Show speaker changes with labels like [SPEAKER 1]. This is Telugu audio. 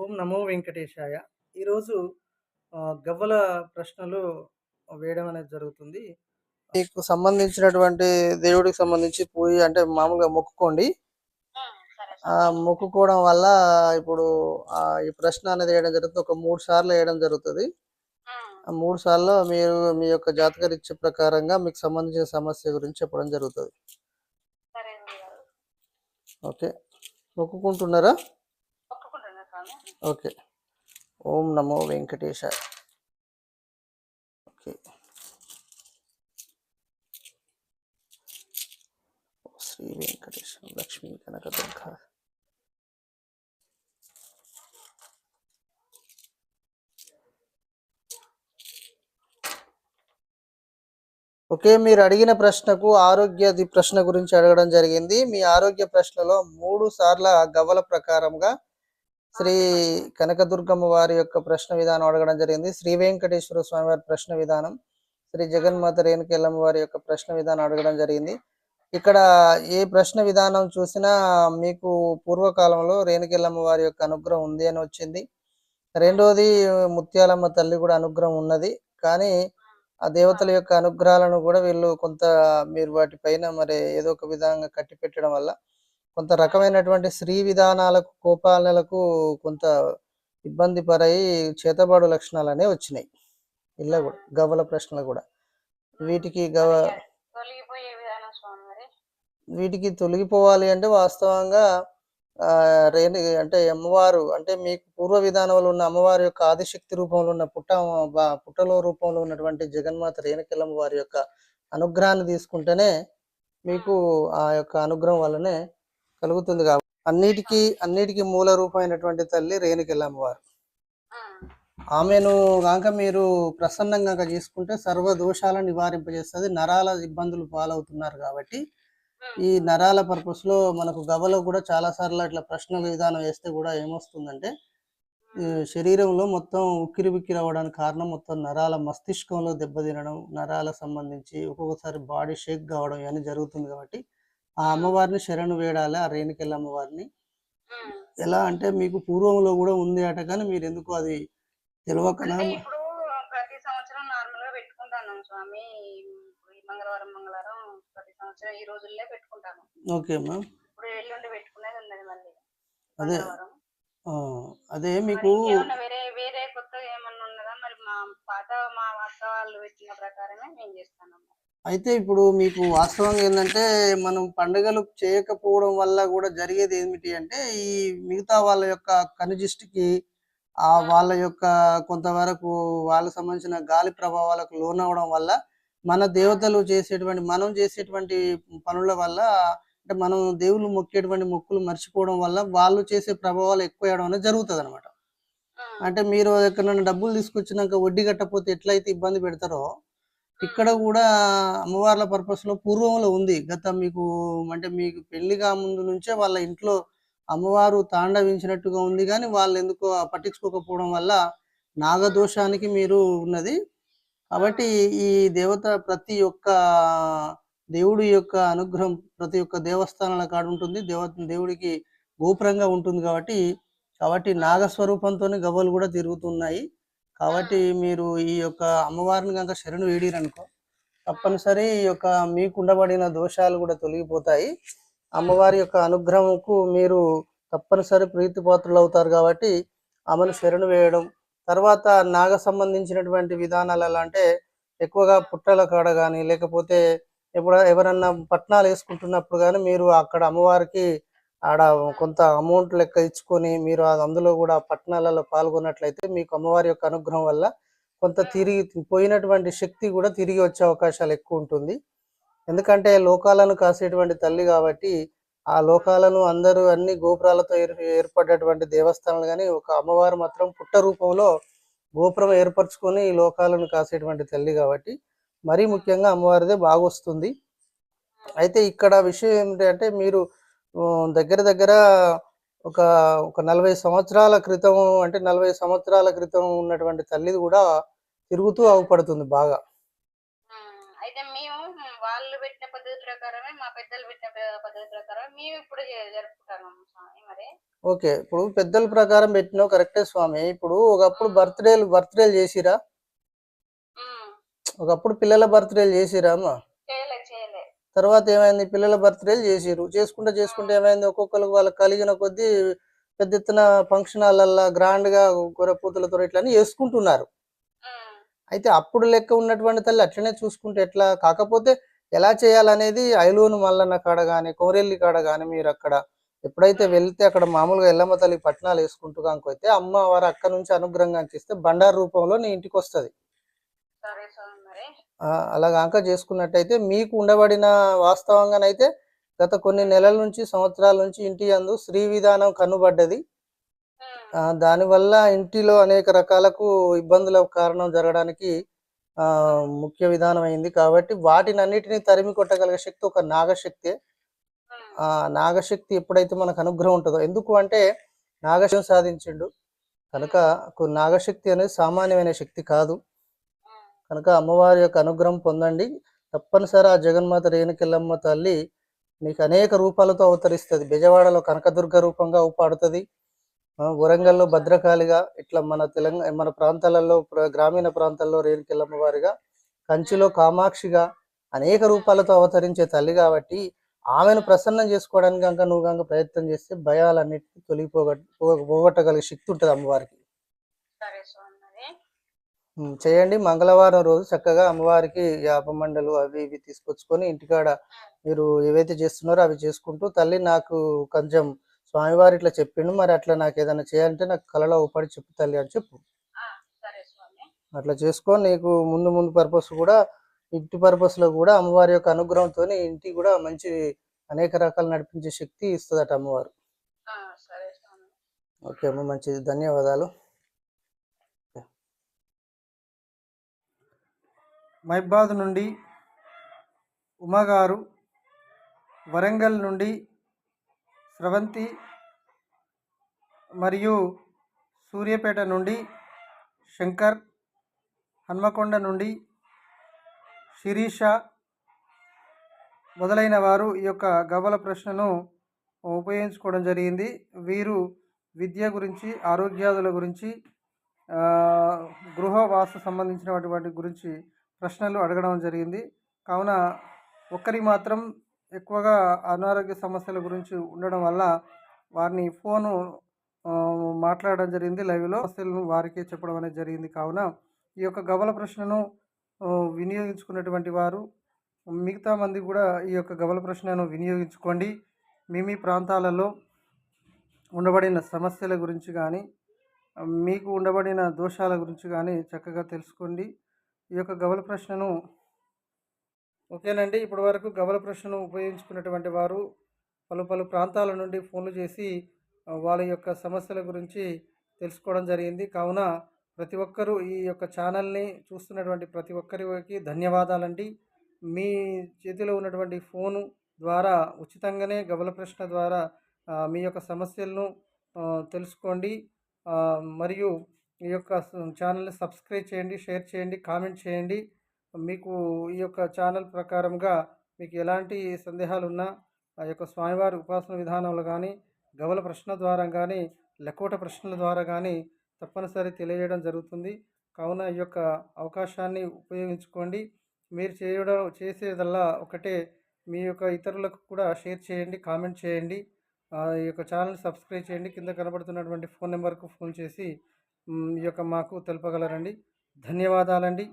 [SPEAKER 1] ఓం నమో వెంకటేశాయ. ఈరోజు గవ్వల ప్రశ్నలు వేయడం అనేది జరుగుతుంది. మీకు సంబంధించినటువంటి దేవుడికి సంబంధించి పూజ అంటే మామూలుగా మొక్కుకోండి. మొక్కుకోవడం వల్ల ఇప్పుడు ఈ ప్రశ్న అనేది వేయడం జరుగుతుంది. ఒక 3 సార్లు వేయడం జరుగుతది. ఆ 3 సార్లు మీరు మీ యొక్క జాతక రీత్యా ప్రకారంగా మీకు సంబంధించిన సమస్య గురించి చెప్పడం జరుగుతది. ఓకే. మొక్కుకుంటున్నారా? ఓకే. ఓం నమో వెంకటేశ ఓకే. శ్రీ వెంకటేశ లక్ష్మీ కనకదుర్గ ఓకే మీరు అడిగిన ప్రశ్నకు ఆరోగ్య ప్రశ్న గురించి అడగడం జరిగింది మీ ఆరోగ్య ప్రశ్నలో మూడు సార్ల గవ్వల ప్రకారంగా శ్రీ కనకదుర్గమ్మ వారి యొక్క ప్రశ్న విధానం అడగడం జరిగింది. శ్రీ వెంకటేశ్వర స్వామి వారి ప్రశ్న విధానం శ్రీ జగన్మాత రేణుకెళ్ళమ్మ వారి యొక్క ప్రశ్న విధానం అడగడం జరిగింది. ఇక్కడ ఏ ప్రశ్న విధానం చూసినా మీకు పూర్వకాలంలో రేణుకెళ్ళమ్మ వారి యొక్క అనుగ్రహం ఉంది అని వచ్చింది. రెండోది ముత్యాలమ్మ తల్లి కూడా అనుగ్రహం ఉన్నది. కానీ ఆ దేవతల యొక్క అనుగ్రహాలను కూడా వీళ్ళు కొంత మీరు వాటిపైన మరి ఏదో ఒక విధంగా కట్టి పెట్టడం వల్ల కొంత రకమైనటువంటి స్త్రీ విధానాలకు కోపాలకు కొంత ఇబ్బంది పరై చేతబాడు లక్షణాలు అనేవి వచ్చినాయి ఇలా కూడా గవ్వల ప్రశ్నలు కూడా వీటికి గవ. వీటికి తొలగిపోవాలి అంటే వాస్తవంగా రేణు అంటే అమ్మవారు అంటే మీకు పూర్వ విధానంలో ఉన్న అమ్మవారి యొక్క ఆదిశక్తి రూపంలో ఉన్న పుట్ట పుట్టలో రూపంలో ఉన్నటువంటి జగన్మాత రేణుకెల్లమ్మ వారి యొక్క అనుగ్రహాన్ని తీసుకుంటేనే మీకు ఆ యొక్క అనుగ్రహం వల్లనే కలుగుతుంది కాబట్టి అన్నిటికీ అన్నిటికీ మూల రూపమైనటువంటి తల్లి రేణుకెల్లమ్మ వారు
[SPEAKER 2] హ్మ్.
[SPEAKER 1] ఆమెను గాక మీరు ప్రసన్నంగా చేసుకుంటే సర్వ దోషాలను నివారింపజేస్తుంది నరాల ఇబ్బందులు పాలవుతున్నారు కాబట్టి ఈ. నరాల పర్పస్లో మనకు గవ్వలో కూడా చాలా సార్లు ఇట్లా ప్రశ్నల విధానం వేస్తే కూడా ఏమొస్తుందంటే ఈ శరీరంలో మొత్తం ఉక్కిరి బిక్కిరి అవ్వడానికి కారణం మొత్తం నరాల మస్తిష్కంలో దెబ్బతినడం నరాల సంబంధించి ఒక్కొక్కసారి బాడీ షేక్ కావడం ఇవన్నీ జరుగుతుంది కాబట్టి ఆ అమ్మవారిని శరణు వేడాలి ఆ రేణుకెళ్ళ అమ్మవారిని. ఎలా అంటే మీకు పూర్వంలో కూడా ఉంది అట కానీ మీరు ఎందుకు అది తెలియకనా
[SPEAKER 2] అంటే ఇప్పుడు ప్రతి సంవత్సరం నార్మల్గా పెట్టుకుంటాను స్వామి. మంగళవారం మంగళవారం ప్రతి సంవత్సరం ఈ రోజుల్లో పెట్టుకుంటాను.
[SPEAKER 1] ఓకే
[SPEAKER 2] ఇప్పుడు ఎల్లుండి పెట్టుకునేది ఉన్నది మళ్ళీ.
[SPEAKER 1] అదే అదే మీకు
[SPEAKER 2] వేరే వేరే కొత్తగా ఏమన్నా ఉన్నదా? మరి మా పాత మా అత్త వాళ్ళు పెట్టిన ప్రకారమే మేము చేస్తాను.
[SPEAKER 1] అయితే ఇప్పుడు మీకు వాస్తవంగా ఏంటంటే మనం పండుగలు చేయకపోవడం వల్ల కూడా జరిగేది ఏమిటి అంటే ఈ మిగతా వాళ్ళ యొక్క కనుజిష్టికి ఆ వాళ్ళ యొక్క కొంతవరకు వాళ్ళకు సంబంధించిన గాలి ప్రభావాలకు లోనవడం వల్ల మన దేవతలు చేసేటువంటి మనం చేసేటువంటి పనుల వల్ల అంటే మనం దేవుళ్ళు మొక్కేటువంటి మొక్కులు మర్చిపోవడం వల్ల వాళ్ళు చేసే ప్రభావాలు ఎక్కువ వేయడం అనేది జరుగుతుంది అనమాట. అంటే మీరు ఎక్కడైనా డబ్బులు తీసుకొచ్చినాక వడ్డీ కట్టకపోతే ఎట్లయితే ఇబ్బంది పెడతారో ఇక్కడ కూడా అమ్మవార్ల పర్పస్లో పూర్వంలో ఉంది. గత మీకు అంటే మీకు పెళ్ళిగా ముందు నుంచే వాళ్ళ ఇంట్లో అమ్మవారు తాండవించినట్టుగా ఉంది కానీ వాళ్ళు ఎందుకో పట్టించుకోకపోవడం వల్ల నాగదోషానికి మీరు ఉన్నది. కాబట్టి ఈ దేవత ప్రతి ఒక్క దేవుడి యొక్క అనుగ్రహం ప్రతి ఒక్క దేవస్థానాల కాడ ఉంటుంది. దేవ దేవుడికి గోపురంగా ఉంటుంది కాబట్టి కాబట్టి నాగస్వరూపంతోనే గవ్వలు కూడా తిరుగుతున్నాయి. కాబట్టి మీరు ఈ యొక్క అమ్మవారిని కనుక శరణు వేడిరనుకో తప్పనిసరి ఈ యొక్క మీకు ఉండబడిన దోషాలు కూడా తొలగిపోతాయి. అమ్మవారి యొక్క అనుగ్రహంకు మీరు తప్పనిసరి ప్రీతిపాత్రులు అవుతారు కాబట్టి ఆమెను శరణు వేయడం. తర్వాత నాగ సంబంధించినటువంటి విధానాలు ఎలా అంటే ఎక్కువగా పుట్టల కాడ కానీ లేకపోతే ఎప్పుడు ఎవరన్నా పట్నాలు వేసుకుంటున్నప్పుడు కానీ మీరు అక్కడ అమ్మవారికి ఆడ కొంత అమౌంట్ లెక్క ఇచ్చుకొని మీరు అది అందులో కూడా పట్టణాలలో పాల్గొన్నట్లయితే మీకు అమ్మవారి యొక్క అనుగ్రహం వల్ల కొంత తిరిగి పోయినటువంటి శక్తి కూడా తిరిగి వచ్చే అవకాశాలు ఎక్కువ ఉంటుంది. ఎందుకంటే లోకాలను కాసేటువంటి తల్లి కాబట్టి ఆ లోకాలను అందరూ అన్ని గోపురాలతో ఏర్ ఏర్పడ్డటువంటి దేవస్థానాలు కానీ ఒక అమ్మవారు మాత్రం పుట్ట రూపంలో గోపురం ఏర్పరచుకొని ఈ లోకాలను కాసేటువంటి తల్లి కాబట్టి మరీ ముఖ్యంగా అమ్మవారిదే బాగా వస్తుంది అయితే ఇక్కడ విషయం ఏమిటంటే మీరు దగ్గర దగ్గర ఒక ఒక నలభై సంవత్సరాల క్రితం అంటే నలభై సంవత్సరాల క్రితం ఉన్నటువంటి తల్లిది కూడా తిరుగుతూ అవపడుతుంది బాగా.
[SPEAKER 2] అయితే మేము వాళ్ళు పెట్టిన పద్ధతి ప్రకారమే మా పెద్దలు పెట్టిన ప- పద్ధతి ప్రకారం మేము ఇప్పుడు జ- జరుపుకుంటాం స్వామి మరి.
[SPEAKER 1] ఓకే ఇప్పుడు పెద్దల ప్రకారం పెట్టినావు కరెక్టే స్వామి. ఇప్పుడు ఒకప్పుడు బర్త్డేలు బర్త్డేలు చేసిరా? ఒకప్పుడు పిల్లల బర్త్డేలు చేసిరా అమ్మ? తర్వాత ఏమైంది? పిల్లల బర్త్డేలు చేసారు చేసుకుంటూ చేసుకుంటే ఏమైంది? ఒక్కొక్కరికి వాళ్ళకి కలిగిన కొద్దీ పెద్ద ఎత్తున ఫంక్షన్ హాలల్లో గ్రాండ్గా ఇట్లా అని చేసుకుంటున్నారు. అయితే అప్పుడు లెక్క ఉన్నటువంటి తల్లి అట్లనే చూసుకుంటే ఎట్లా? కాకపోతే ఎలా చేయాలనేది ఐలోను మల్లన్న కాడ కానీ కోరెల్లి కాడ కానీ మీరు అక్కడ ఎప్పుడైతే వెళ్తే అక్కడ మామూలుగా ఎల్లమ్మ తల్లి పట్నాలు వేసుకుంటూ కాకపోతే అమ్మ వారు అక్కడ నుంచి అనుగ్రహంగా చేస్తే బండారు రూపంలో నీ ఇంటికి వస్తుంది.
[SPEAKER 2] మరి
[SPEAKER 1] అలా కాక చేసుకున్నట్టయితే మీకు ఉండబడిన వాస్తవంగానైతే గత కొన్ని నెలల నుంచి సంవత్సరాల నుంచి ఇంటి అందు శ్రీ విధానం కనుబడ్డది. దానివల్ల ఇంటిలో అనేక రకాలకు ఇబ్బందుల కారణం జరగడానికి ఆ, ముఖ్య విధానం అయింది. కాబట్టి వాటిని అన్నిటిని తరిమి కొట్టగలిగే శక్తి ఒక నాగశక్తి. ఆ నాగశక్తి ఎప్పుడైతే మనకు అనుగ్రహం ఉంటుందో. ఎందుకు అంటే నాగశక్తి సాధించిండు. కనుక నాగశక్తి అనేది సామాన్యమైన శక్తి కాదు. కనుక అమ్మవారి యొక్క అనుగ్రహం పొందండి. తప్పనిసరి ఆ జగన్మాత రేణుకెళ్ళమ్మ తల్లి మీకు అనేక రూపాలతో అవతరిస్తుంది. బెజవాడలో కనకదుర్గ రూపంగా ఊపాడుతుంది. వరంగల్లో భద్రకాళిగా ఇట్లా మన తెలంగాణ మన ప్రాంతాలలో గ్రామీణ ప్రాంతాల్లో రేణుకెళ్ళమ్మ వారిగా కంచిలో కామాక్షిగా అనేక రూపాలతో అవతరించే తల్లి కాబట్టి ఆమెను ప్రసన్నం చేసుకోవడానికి కనుక నువ్వు కనుక ప్రయత్నం చేస్తే భయాలన్నిటికీ తొలగిపోగ పోగొట్టగలిగే శక్తి ఉంటుంది అమ్మవారికి. చేయండి. మంగళవారం రోజు చక్కగా అమ్మవారికి యాప మండలు అవి ఇవి తీసుకొచ్చుకొని ఇంటికాడ మీరు ఏవైతే చేస్తున్నారో అవి చేసుకుంటూ తల్లి నాకు కొంచెం స్వామివారు ఇట్లా చెప్పిండు మరి అట్లా నాకు ఏదైనా చేయాలంటే నాకు కళలో ఊపడి చెప్పు తల్లి అని చెప్పు. అట్లా చేసుకొని నీకు ముందు ముందు పర్పస్ కూడా ఇంటి purpose లో కూడా అమ్మవారి యొక్క అనుగ్రహంతో ఇంటి కూడా మంచి అనేక రకాలు నడిపించే శక్తి ఇస్తుందట అమ్మవారు. ఓకే అమ్మ మంచిది. ధన్యవాదాలు. మైబాద్ నుండి ఉమాగారు వరంగల్ నుండి స్రవంతి మరియు సూర్యాపేట నుండి శంకర్ హన్మకొండ నుండి శిరీష మొదలైన వారు ఈ యొక్క గవ్వల ప్రశ్నను ఉపయోగించుకోవడం జరిగింది. వీరు విద్య గురించి ఆరోగ్యాదుల గురించి గృహవాస సంబంధించినటువంటి గురించి ప్రశ్నలు అడగడం జరిగింది. కావున ఒక్కరి మాత్రం ఎక్కువగా అనారోగ్య సమస్యల గురించి ఉండడం వల్ల వారిని ఫోను మాట్లాడడం జరిగింది. లైవ్లో సమస్యలను వారికే చెప్పడం అనేది జరిగింది. కావున ఈ యొక్క గవల ప్రశ్నను వినియోగించుకున్నటువంటి వారు మిగతా మంది కూడా ఈ యొక్క గవల ప్రశ్నను వినియోగించుకోండి. మీ మీ ప్రాంతాలలో ఉండబడిన సమస్యల గురించి కానీ మీకు ఉండబడిన దోషాల గురించి కానీ చక్కగా తెలుసుకోండి. ఈ యొక్క గవల ప్రశ్నను ఓకేనండి. ఇప్పటి వరకు గవల ప్రశ్నను ఉపయోగించుకున్నటువంటి వారు పలు పలు ప్రాంతాల నుండి ఫోన్లు చేసి వాళ్ళ యొక్క సమస్యల గురించి తెలుసుకోవడం జరిగింది. కావున ప్రతి ఒక్కరూ ఈ యొక్క ఛానల్ని చూస్తున్నటువంటి ప్రతి ఒక్కరికి ధన్యవాదాలండి. మీ చేతిలో ఉన్నటువంటి ఫోను ద్వారా ఉచితంగానే గవల ప్రశ్న ద్వారా మీ యొక్క సమస్యలను తెలుసుకోండి. మరియు ఈ యొక్క ఛానల్ని సబ్స్క్రైబ్ చేయండి షేర్ చేయండి కామెంట్ చేయండి. మీకు ఈ యొక్క ఛానల్ ప్రకారంగా మీకు ఎలాంటి సందేహాలు ఉన్నా ఆ యొక్క స్వామివారి ఉపాసన విధానంలో కానీ గవల ప్రశ్న ద్వారా కానీ లెక్కోట ప్రశ్నల ద్వారా కానీ తప్పనిసరి తెలియజేయడం జరుగుతుంది. కావున ఈ యొక్క అవకాశాన్ని ఉపయోగించుకోండి. మీరు చేయడం చేసేదల్లా ఒకటే. మీ యొక్క ఇతరులకు కూడా షేర్ చేయండి కామెంట్ చేయండి. ఈ యొక్క ఛానల్ సబ్స్క్రైబ్ చేయండి. కింద కనబడుతున్నటువంటి ఫోన్ నెంబర్కు ఫోన్ చేసి ఈ యొక్క మాకు తెలుపగలరండి. ధన్యవాదాలండి.